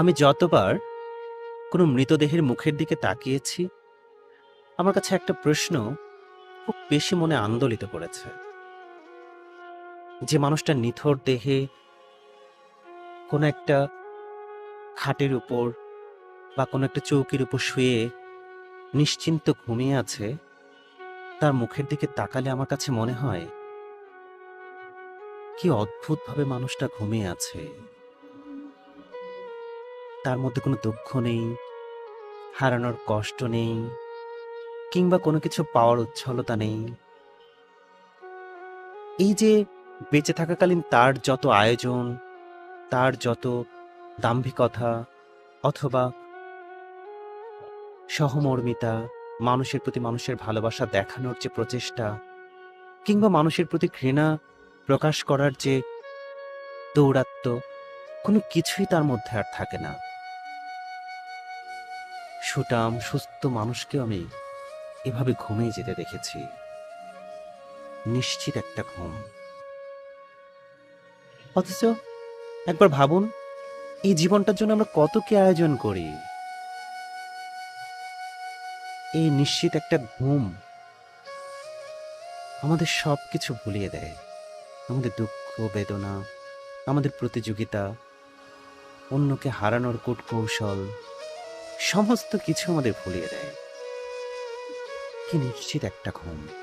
আমি যতবার কোনো মৃতদেহের মুখের দিকে তাকিয়েছি, আমার কাছে একটা প্রশ্ন খুব বেশি মনে আন্দোলিত করেছে। যে মানুষটা নিথর দেহে কোনো একটা খাটের উপর বা কোনো একটা চৌকির উপর শুয়ে নিশ্চিন্ত ঘুমিয়ে আছে, তার মুখের দিকে তাকালে আমার কাছে মনে হয়, কি অদ্ভুতভাবে মানুষটা ঘুমিয়ে আছে। তার মধ্যে কোনো দুঃখ নেই, হারানোর কষ্ট নেই, কিংবা কোনো কিছু পাওয়ার উচ্ছলতা নেই। এই যে বেঁচে থাকাকালীন তার যত আয়োজন, তার যত দাম্ভিকতা অথবা সহমর্মিতা, মানুষের প্রতি মানুষের ভালোবাসা দেখানোর যে প্রচেষ্টা, কিংবা মানুষের প্রতি ঘৃণা প্রকাশ করার যে দৌরাত্ম কোনো কিছুই তার মধ্যে আর থাকে না। সুটাম, সুস্থ মানুষকে আমি এভাবে ঘুমিয়ে যেতে দেখেছি। নিশ্চিত একটা ঘুম। অথচ একবার ভাবুন, এই জীবনটার জন্য আমরা কত কি আয়োজন করি? এই নিশ্চিত একটা ঘুম আমাদের সব কিছু ভুলিয়ে দেয়। আমাদের দুঃখ, বেদনা, আমাদের প্রতিযোগিতা, অন্যকে হারানোর কূট কৌশল সমস্ত কিছু আমাদের ভুলিয়ে দেয়। কি নিশ্চিত একটা ঘুম।